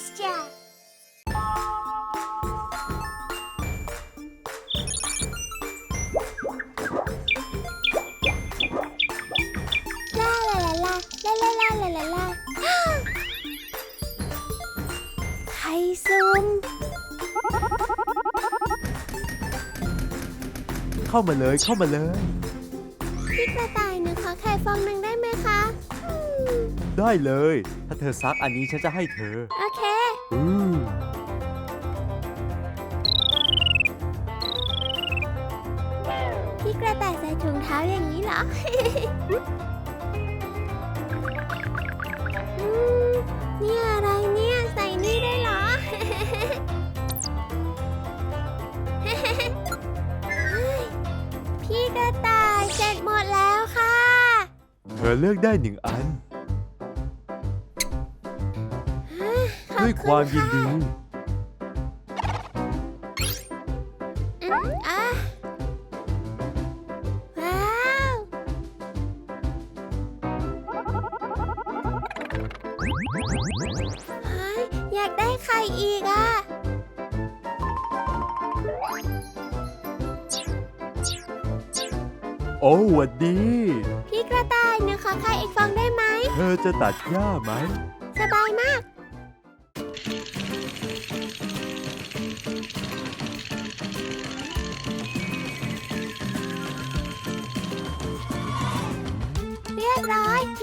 szczęścia! La la la la, la la la la la la. ไข่ซุ่มเข้ามาเลยเข้ามาเลย พี่กระต่ายหนูขอไข่ฟองหนึ่งได้ไหมคะ อืม ได้เลยถ้า เธอซักอันนี้ฉันจะให้เธอ โอเค อืมพี่กระต่ายใส่ถุงเท้าอย่างนี้เหรอ อืมนี่อะไรเนี่ย ใส่นี่ได้เหรอเฮ้ยพี่กระต่ายเสร็จหมดแล้วค่ะ เธอเลือกได้หนึ่งอัน ด้วยณความยินดีค่ะอืมอะว้าว เฮ้ยอยากได้ไข่อีกอะ โอ้หวัดดี พี่กระต่ายหนูขอไข่อีกฟองได้ไหม เธอจะตัดหญ้าไหม สบายมาก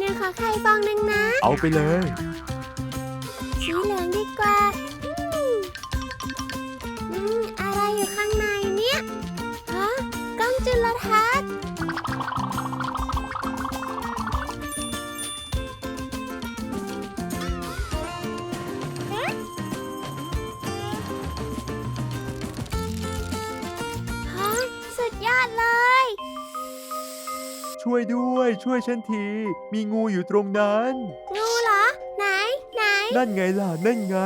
นูขอไข่ฟองหนึ่งนะ เอาไปเลย สีเหลืองดีกว่า ช่วยด้วย ช่วยฉันที มีงูอยู่ตรงนั้น งูเหรอ ไหน ไหน นั่นไงล่ะ นั่นไง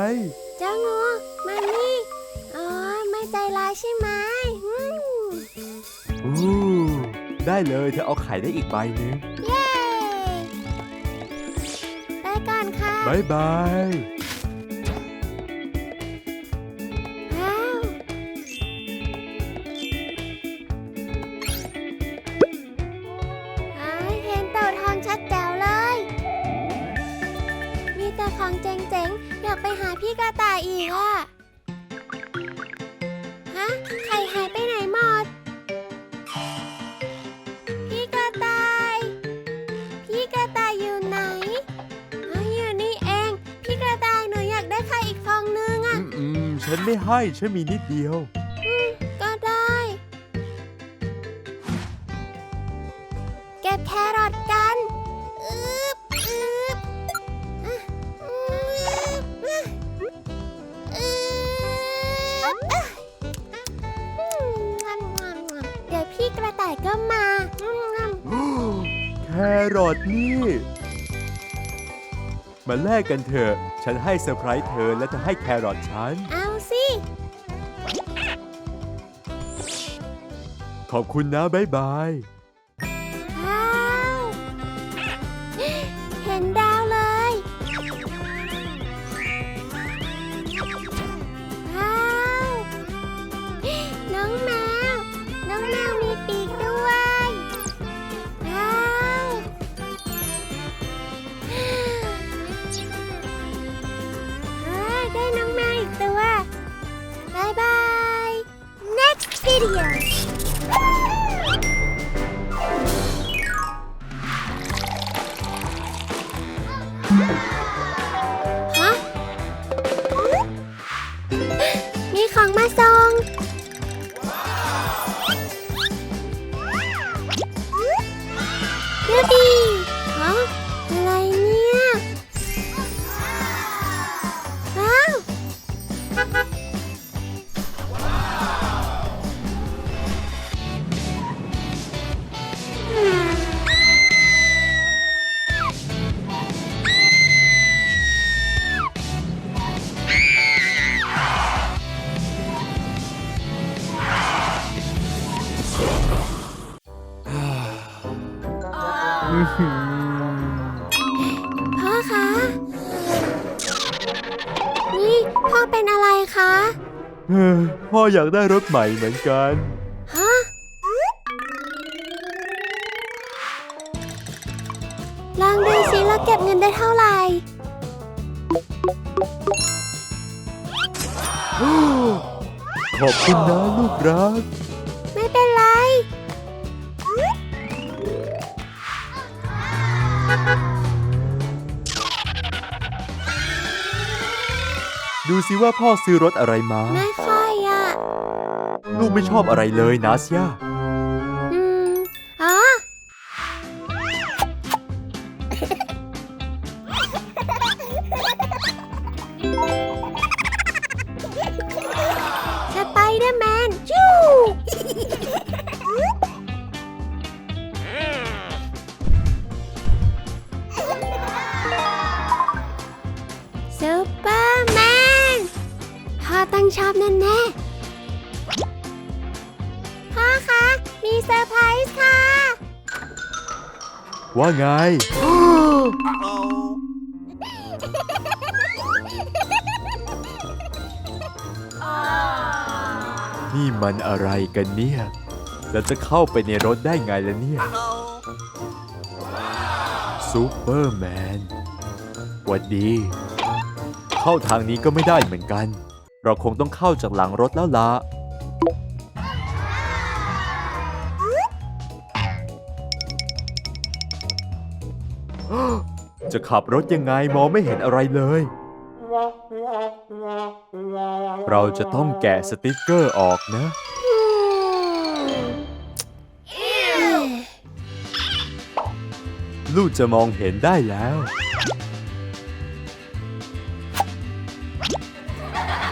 เจ้างู มานี่อ๋อไม่ใจร้ายใช่ไหมอืมอู้ได้เลยเธอเอาไข่ได้อีกใบหนึงเย้ ไปก่อนค่ะ บายบาย เจ๋งอยากไปหาพี่กระต่ายอีกอะฮะไข่หายไปไหนหมด พี่กระต่าย พี่กระต่ายอยู่ไหนอ๋ออยู่นี่เอง พี่กระต่ายหนูอยากได้ไข่อีกฟองนึงอือะมอืม ฉันไม่ให้ ฉันมีนิดเดียว รอทนี่ มาแลกกันเถอะ ฉันให้เซอร์ไพรส์เธอและเธอให้แครอทฉัน เอาสิ ขอบคุณนะ บ๊ายบาย พ่อคะ นี่พ่อเป็นอะไรคะ พ่ออยากได้รถใหม่เหมือนกัน ดูสิว่าพ่อซื้อรถอะไรมา ไม่ค่อยอะลูกไม่ชอบอะไรเลยนะเซีย ไง นี่มันอะไรกันเนี่ยแล้วจะเข้าไปในรถได้ไงล่ะเนี่ยซูเปอร์แมนวัดดี เข้าทางนี้ก็ไม่ได้เหมือนกัน เราคงต้องเข้าจากหลังรถแล้วละ จะขับรถยังไงมองไม่เห็นอะไรเลย เราจะต้องแกะสติกเกอร์ออกนะ ลูกจะมองเห็นได้แล้ว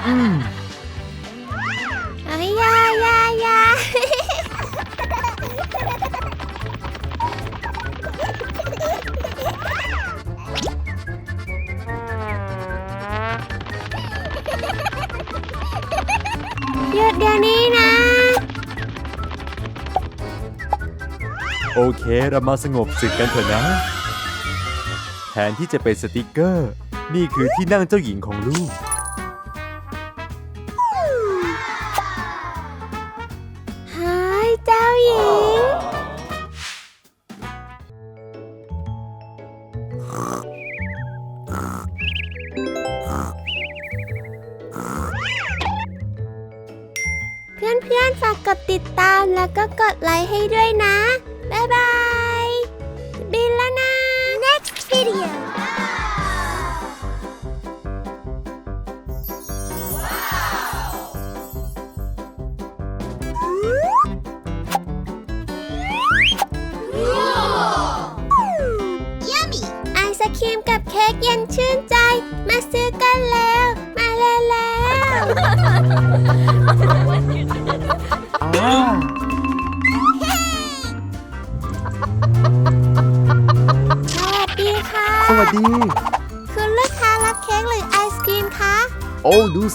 อืม เค เรามาสงบศึกกันเถอะนะ แทนที่จะเป็นสติกเกอร์ นี่คือที่นั่งเจ้าหญิงของลูก หายเจ้าหญิง เพื่อนๆ ฝากกดติดตามแล้วก็กดไลค์ให้ด้วยนะ video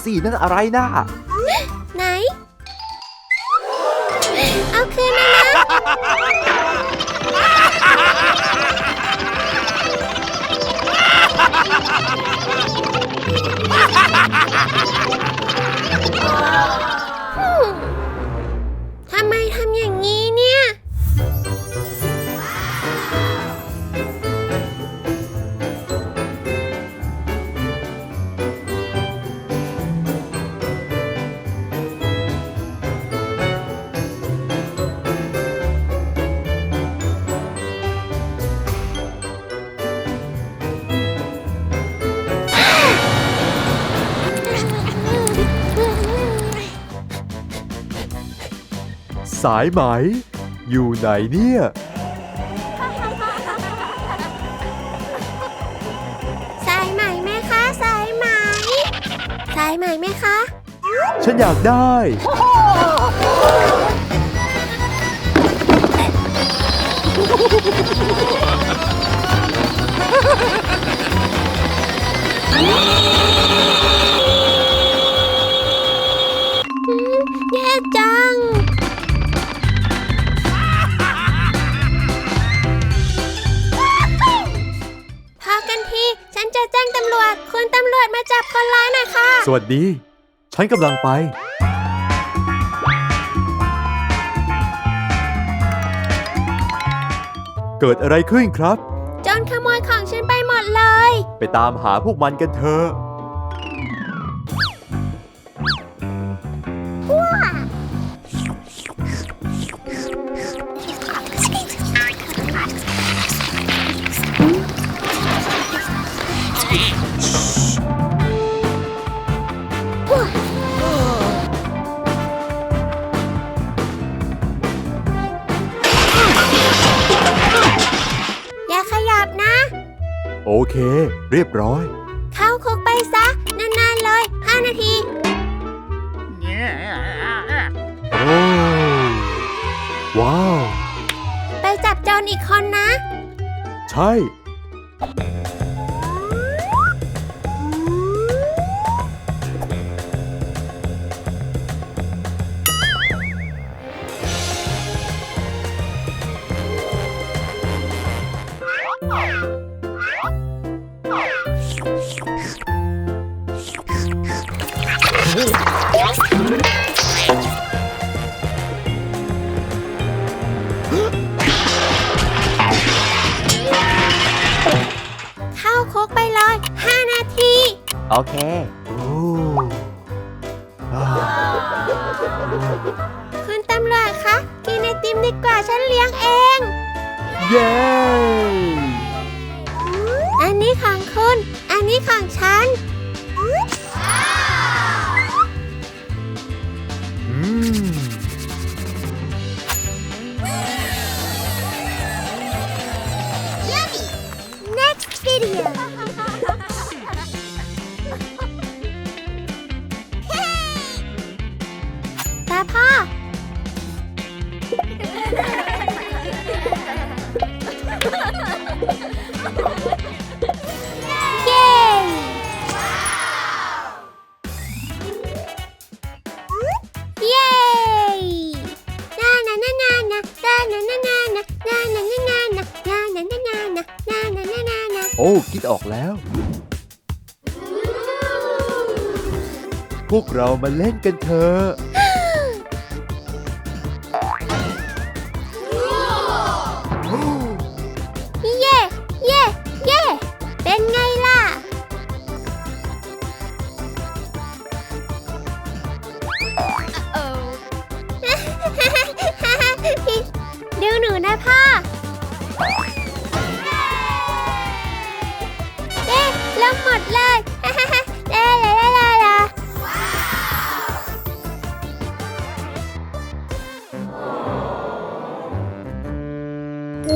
สินั่นอะไรนะ สายไหม อยู่ไหนเนี่ย สายไหมไหมคะ สายไหม สายไหมไหมคะ ฉันอยากได้ วัสดี ฉันกำลังไป เกิดอะไรขึ้นครับจนขโมยของฉันไปหมดเลย ไปตามหาพวกมันกันเถอะ รียบร้อย เข้าคุกไปซะ นาน ๆ เลย 5 นาที โอ้ ว้าว ไปจับโจรอีกคนนะ ใช่ อ้คิดออกแล้ว พวกเรามาเล่นกันเถอะ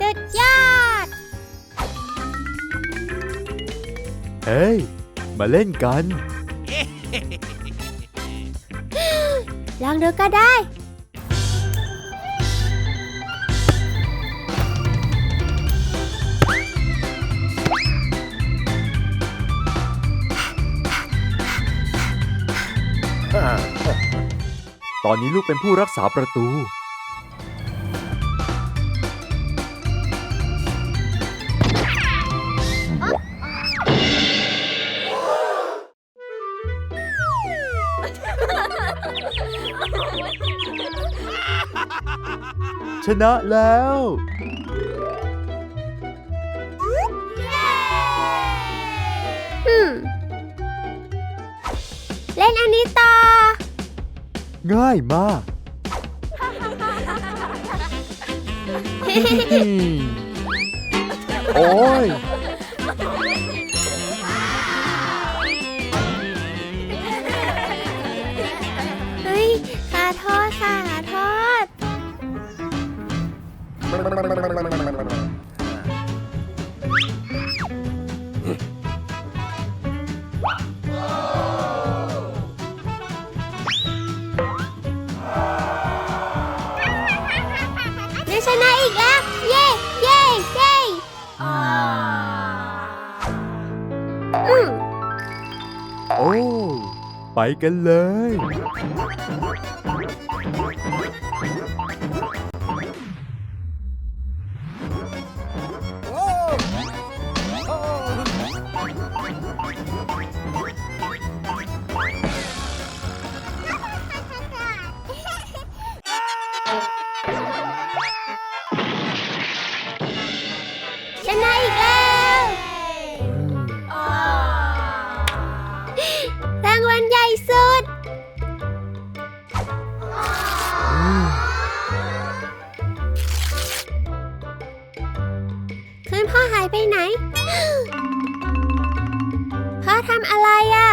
สุดยอด เฮ้ย มาเล่นกัน ลองดูก็ได้ อนนี้ลูกเป็นผู้รักษาประตู ชนะแล้ว เล่นอันนี้ต ง่ายมากเโอ้ย กันเลยายไปไหน พ่อทำอะไรอะ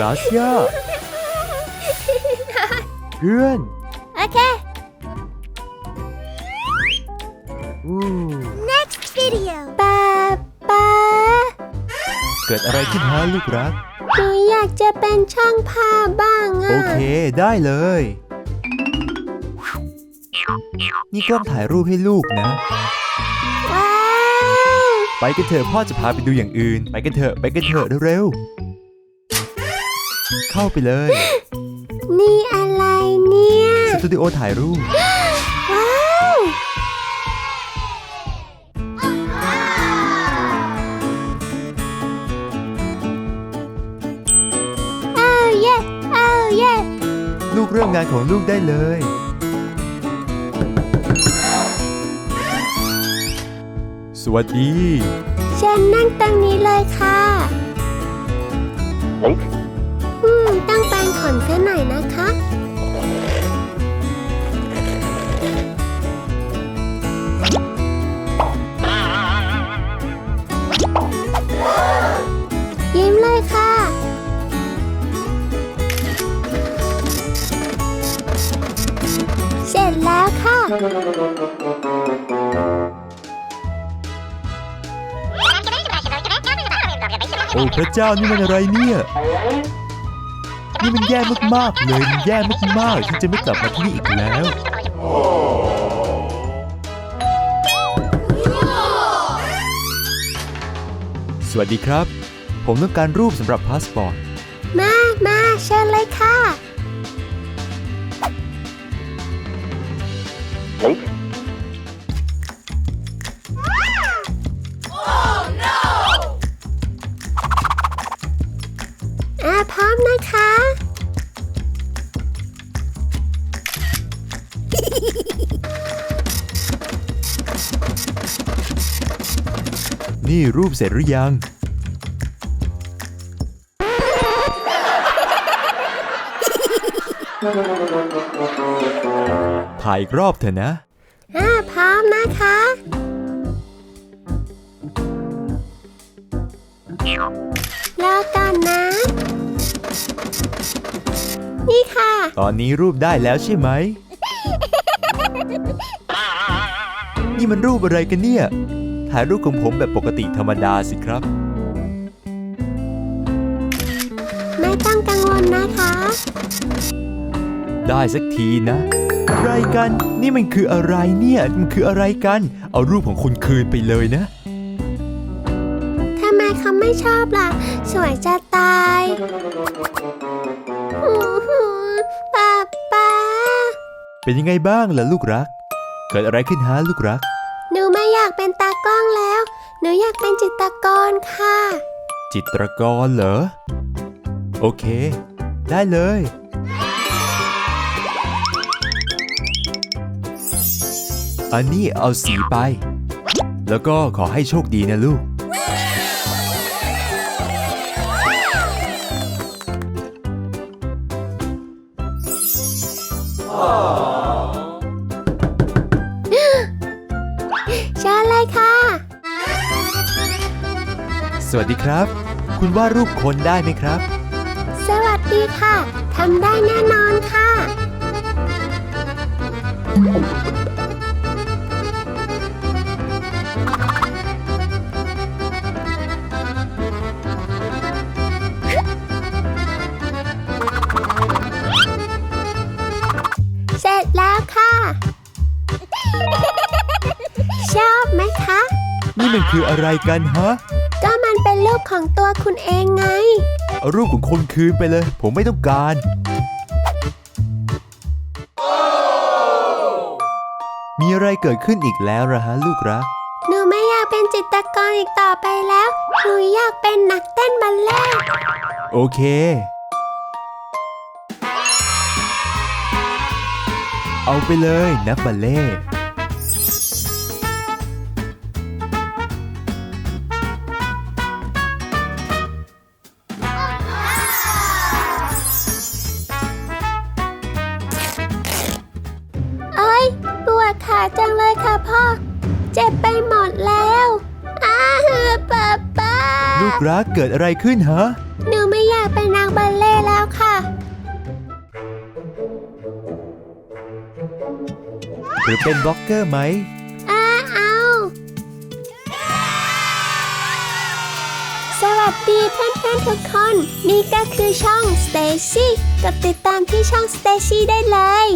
ดาเซียเพื่อน โอเคอู้ next video ป้าป้าเกิดอะไรขึ้นฮะลูกรัก หนูอยากจะเป็นช่างภาพบ้างอะโอเคได้เลย นี่กล้องถ่ายรูปให้ลูกนะ ว้าว ไปกันเถอะพ่อจะพาไปดูอย่างอื่น ไปกันเถอะไปกันเถอะเร็วๆ เข้าไปเลย นี่อะไรเนี่ย สตูดิโอถ่ายรูป ว้าวอ้าวเย่อ้าวเย่ลูกเริ่มงานของลูกได้เลย สวัสดี เชิญนั่งตรงนี้เลยค่ะอืม ต้อนเส้นหน่อยนะคะ ยิ้มเลยค่ะ เสร็จแล้วค่ะโอ้พระเจ้านี่มันอะไรเนี่ย นี่มันแย่มากๆเลยมันแย่มากๆฉันจะไม่กลับมาที่นี่อีกแล้ว สวัสดีครับ ผมต้องการรูปสำหรับพาสปอร์ต มา มาเชิญเลยค่ะอ่ นี่รูปเสร็จหรือยัง ถ่ายอีกรอบเถอะนะ อ่าพร้อมนะคะแล้วกันนะ นี่ค่ะ ตอนนี้รูปได้แล้วใช่ไหม นี่มันรูปอะไรกันเนี่ย ถ่ายรูปของผมแบบปกติธรรมดาสิครับ ไม่ต้องกังวลนะคะ ได้สักทีนะ อะไรกัน นี่มันคืออะไรเนี่ย มันคืออะไรกัน เอารูปของคุณคืนไปเลยนะ ทำไมเขาไม่ชอบล่ะ สวยจะตายอื้อหือป้าป้า เป็นยังไงบ้างล่ะลูกรัก เกิดอะไรขึ้นฮะลูกรัก หนูไม่อยากเป็นตากล้องแล้ว หนูอยากเป็นจิตรกรค่ะ จิตรกรเหรอ โอเค ได้เลย อันนี้เอาสีไป แล้วก็ขอให้โชคดีนะลูก วัสดีครับ คุณวาดรูปคนได้ไหมครับ สวัสดีค่ะ ทำได้แน่นอนค่ะ เสร็จแล้วค่ะ ชอบไหมคะ นี่มันคืออะไรกันฮะก็มัน เป็นรูปของตัวคุณเองไง เอารูปของคนคืนไปเลย ผมไม่ต้องการ มีอะไรเกิดขึ้นอีกแล้วละฮะลูกรัก หนูไม่อยากเป็นจิตรกรอีกต่อไปแล้ว หนูอยากเป็นนักเต้นบัลเล่ต์โอเค เอาไปเลยนักบัลเล่ต์ ค่ะพ่อ เจ็บไปหมดแล้วอ้าป้าป้าลูกรักเกิดอะไรขึ้นฮะ หนูไม่อยากเป็นนางบัลเล่ต์แล้วค่ะ หรือเป็นบล็อกเกอร์ไหม อ้าเอา สวัสดีเพื่อนๆทุกคน นี่ก็คือช่อง Stacy กดติดตามที่ช่อง Stacy ได้เลย